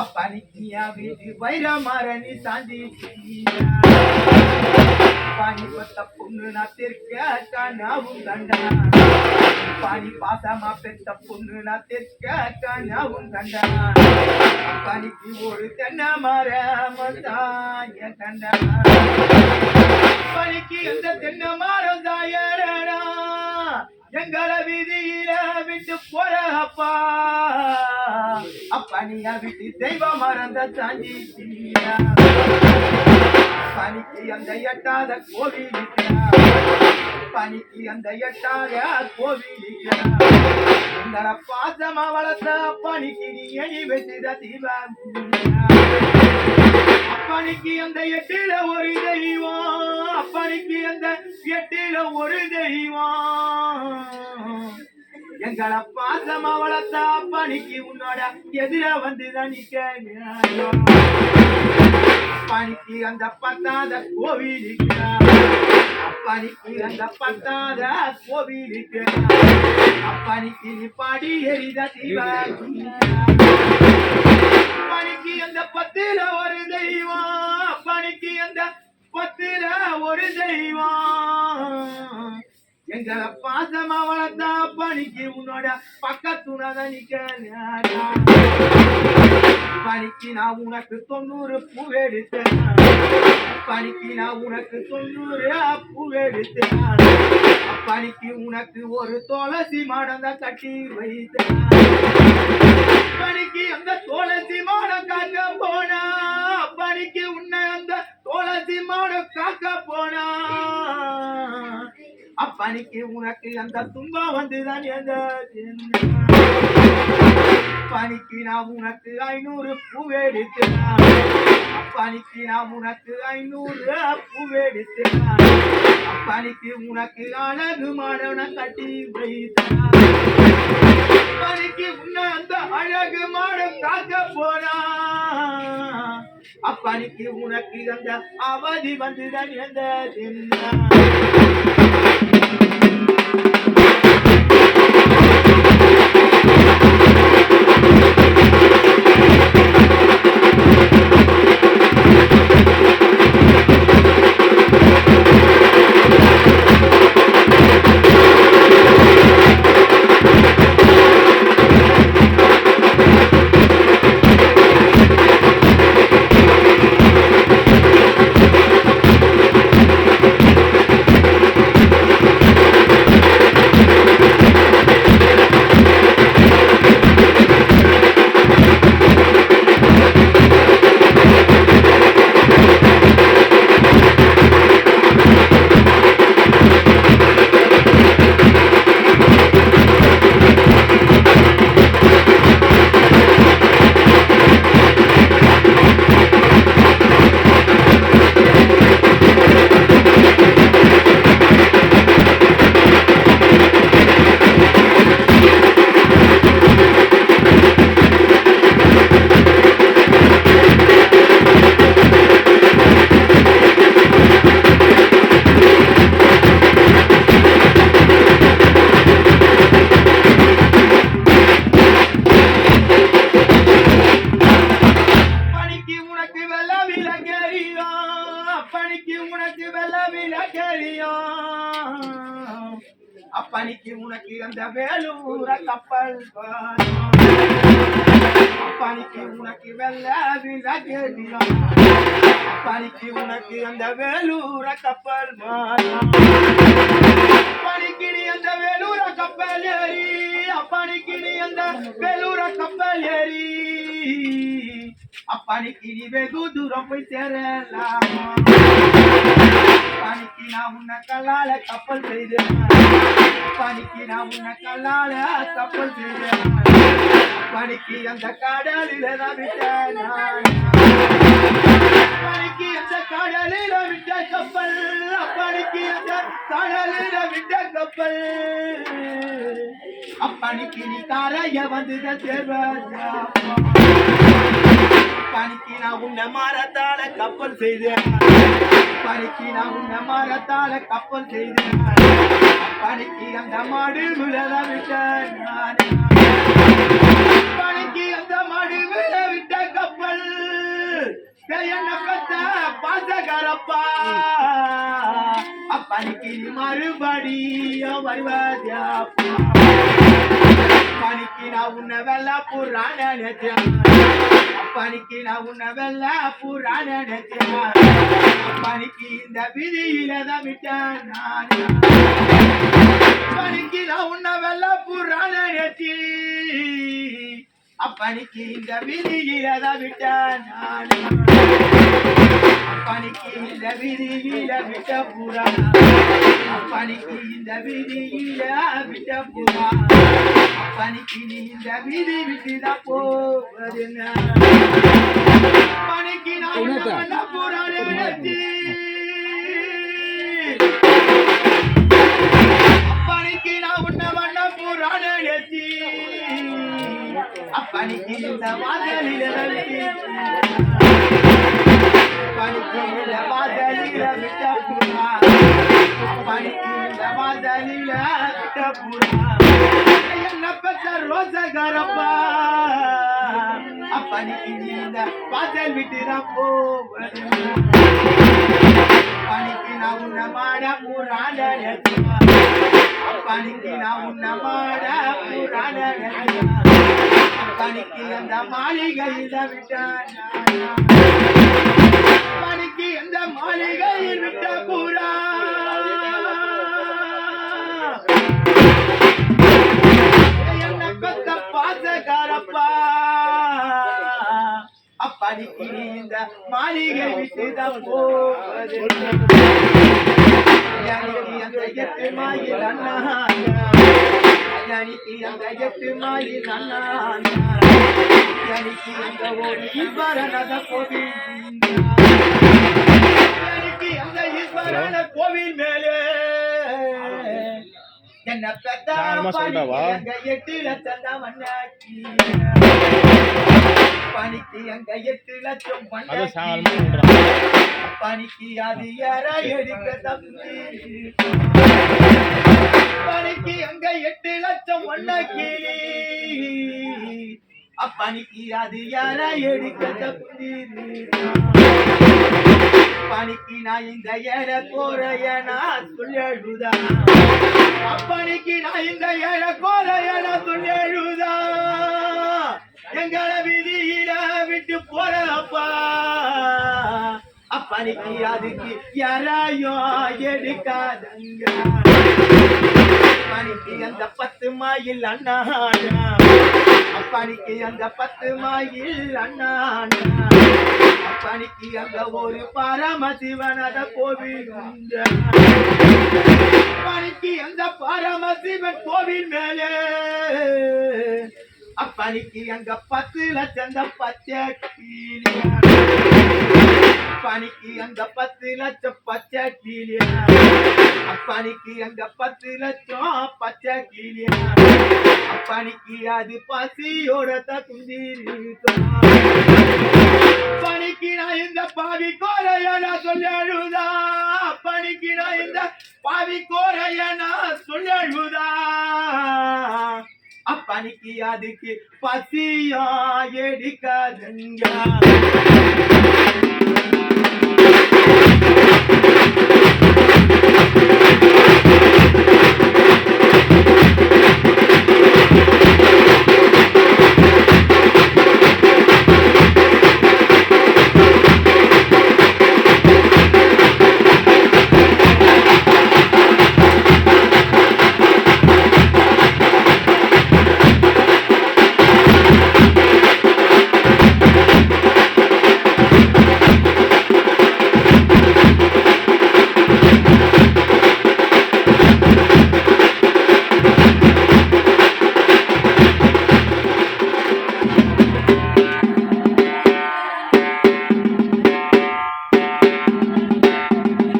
அப்பனிக்கியா வீட்டு வைரமரணி சாந்தி பாணிபத்த பொண்ணு நான் தெற்க கண்டா. பாணி பாசமா பெத்த பொண்ணு நான் தெற்க கண்டா. பனிக்கு ஒரு தென்ன மரம் தாய கண்டா. பனிக்கு எந்த தென்ன மரம் தாயரடா. எங்களை வீதியில விட்டு போற அப்பா. அப்பா அப்பனியா விட்டு தெய்வம் மறந்த சாஞ்சி பனிக்கு அந்த எட்டாத கோவில் பனிக்கு அந்த எட்டாத கோவில் உங்களை பாசமா வளர்த்த பனிக்கு நீ எணி வச்சுத தீபம் அப்பனுக்கு அந்த எட்டில ஒரு தெய்வம். அப்பனுக்கு அந்த எட்டில ஒரு தெய்வம். எங்களை பாசமா வளர்த்த அப்பனுக்கு உன்னோட எதிர வந்து நிக்க அப்பனுக்கு அந்த பத்தாத கோவிலுக்கு அப்பனுக்கு அந்த பத்தாத கோவிலுக்கு அப்பனுக்கு நீ பாடி எரித தீபாவளி அந்த பத்திர ஒரு தெய்வம். அப்பனுக்கு அந்த பத்திர ஒரு தெய்வம். எங்களை பாசமா வளர்த்தா பணிக்கு உன்னோட பக்கத்துணத நிக்க நேரம். பனிக்கு நான் உனக்கு தொண்ணூறு பூ எடுத்தேன். பனிக்கு நான் உனக்கு தொண்ணூறு பூ எடுத்தேன். பனிக்கு உனக்கு ஒரு துளசி மடந்த கட்டி வைத்தேன். பனிக்கு அந்த துளசி மாட காக்க போனா பனிக்கு உன்னை அந்த துளசி மாட காக்க போனா. அப்பனிக்கு உனக்கு அந்த துன்பம் வந்துதான் எந்த பனிக்கு நான் உனக்கு ஐநூறு பூ எடுத்தேன்? நான் உனக்கு ஐநூறு பூ எடுத்தேன்? உனக்கு அழகு மாடவன கட்டி வைத்தான்? பனிக்கு உன்ன அந்த அழகு மாடம் காக்க போனா அப்பனிக்கு உனக்கு அந்த அவதி வந்துதான் எந்த அப்பனிக்கு உனக்கு அந்த வேலூர கப்பல் அப்பனிக்கு உனக்கு வெள்ள அப்பனிக்கு உனக்கு அந்த வேலூர கப்பல் அப்பனிக்கு நீ அந்த வேலூர கப்பல் ஏறி. அப்பனிக்கு நீ அந்த வேலூர கப்பல் ஏறி. அப்பனிக்கு நீ வெகு தூரம் போய் சேரலாமா? பனிக்கு நான் உன்னை கல்லால கப்பல் செய்தேன் பனிக்கு நான் உன்னை கல்லால கப்பல் செய்தேன் பனிக்கு அந்த கடலில விட்டேன் நான். அந்த கடலில விட்ட கப்பல். அப்பனிக்கு அந்த கடலில விட்ட கப்பல். அப்பனிக்கு நீ தாரைய வந்து சேர்வதா பணிக்கு நான் உன்னை மாறத்தால கப்பல் செய்தேன் பணிக்கு நான் உன்னை மாறத்தால கப்பல் செய்தேன் பணிக்கு அந்த மாடு விழத விட்டேன் பணிக்கு அந்த மாடு விழ விட்ட கப்பல். என்ன பத்த பாசகரப்பா? பணிக்கு மறுபடியும் வருவாதியாப்பா. பணிக்கு நான் உன்னை வெள்ள புறான நினைச்சேன் பணிக்கு நான் உன்னை வெள்ள புறான நினைச்சேன் இந்த விதியில தான் விட்டேன் நான். பணிக்கு நான் உன்னை வெள்ள புறான நினைச்சி இந்த விதியில தான் விட்டேன் நான். அப்பணிக்கு இந்த விதியில விட்ட புறா. அப்பணிக்கு இந்த விதியில விட்ட புறா. அப்பணிக்கு நீ இந்த விதி விட்டுதான் போவது பணிக்கு நான் உன்னை பண்ண புறானே நினைச்சி அப்பணிக்கு நான் உன்னை பண்ண புறானே இந்த விட்டு விட்ட விட்ட புறா என்ன பெற்ற ரோசகரப்பா அப்பணிக்கு இந்த வாசல் விட்டுதான் போவது. பணிக்கு நான் உன்னை மாட புறான பணிக்கு நான் உன்னை மாட புறான பணிக்கு அந்த மாளிகையில விட்டான் பணிக்கு அந்த மாளிகையில் விட்ட அப்படிக்கு நீ இந்த மாளிகை விட்டுதான் போவது ஞானிக்கு அந்த எட்டு மாயில் அண்ணா ஞானிக்கு அந்த எட்டு மாயில் அண்ணா ஞானிக்கு அந்த மண்ணாக்கி. பணிக்கு எங்க எட்டு லட்சம் பணிக்கு அது யார எடுக்க தம்பி பணிக்கு அங்க எட்டு லட்சம் ஒன்ன கீழி அப்பணிக்கு அது யார எடுக்க தம்பி பணிக்கு நான் இந்த ஏற கோரையனா நான் சொல்லுதா அப்பணிக்கு நான் இந்த ஏற கோரையனா நான் சொல்லுதா எங்களை விதியில விட்டு போறப்பா அப்பா. அதுக்கு யாராயும் எடுக்காதங்க. அப்பனைக்கு அந்த பத்து மாயில் அண்ணாடா. பணிக்கு அந்த பத்து மாயில் அண்ணா பணிக்கு அந்த ஒரு பரமசிவனத கோவில் பணிக்கு அந்த பரமசிவன் கோவில் மேலே. அப்பணிக்கு அங்க பத்து லட்சம் பச்சை அப்பனிக்கு அங்க பத்து லட்சம் பச்சை கீழியா அப்பனிக்கு அங்க பத்து லட்சம் பச்சை கீழியா அப்பனிக்கு அது பசியோட தகுந்திருக்கும் பணிக்கு நான் இந்த பாவி கோரைய நான் சொல்லி அழுதா? பணிக்கு நான் இந்த பாவி கோரைய நான் சொல்லி அழுதா? அப்பனிக்கு அதுக்கு பசியா எடுக்காதுங்க. Thank you.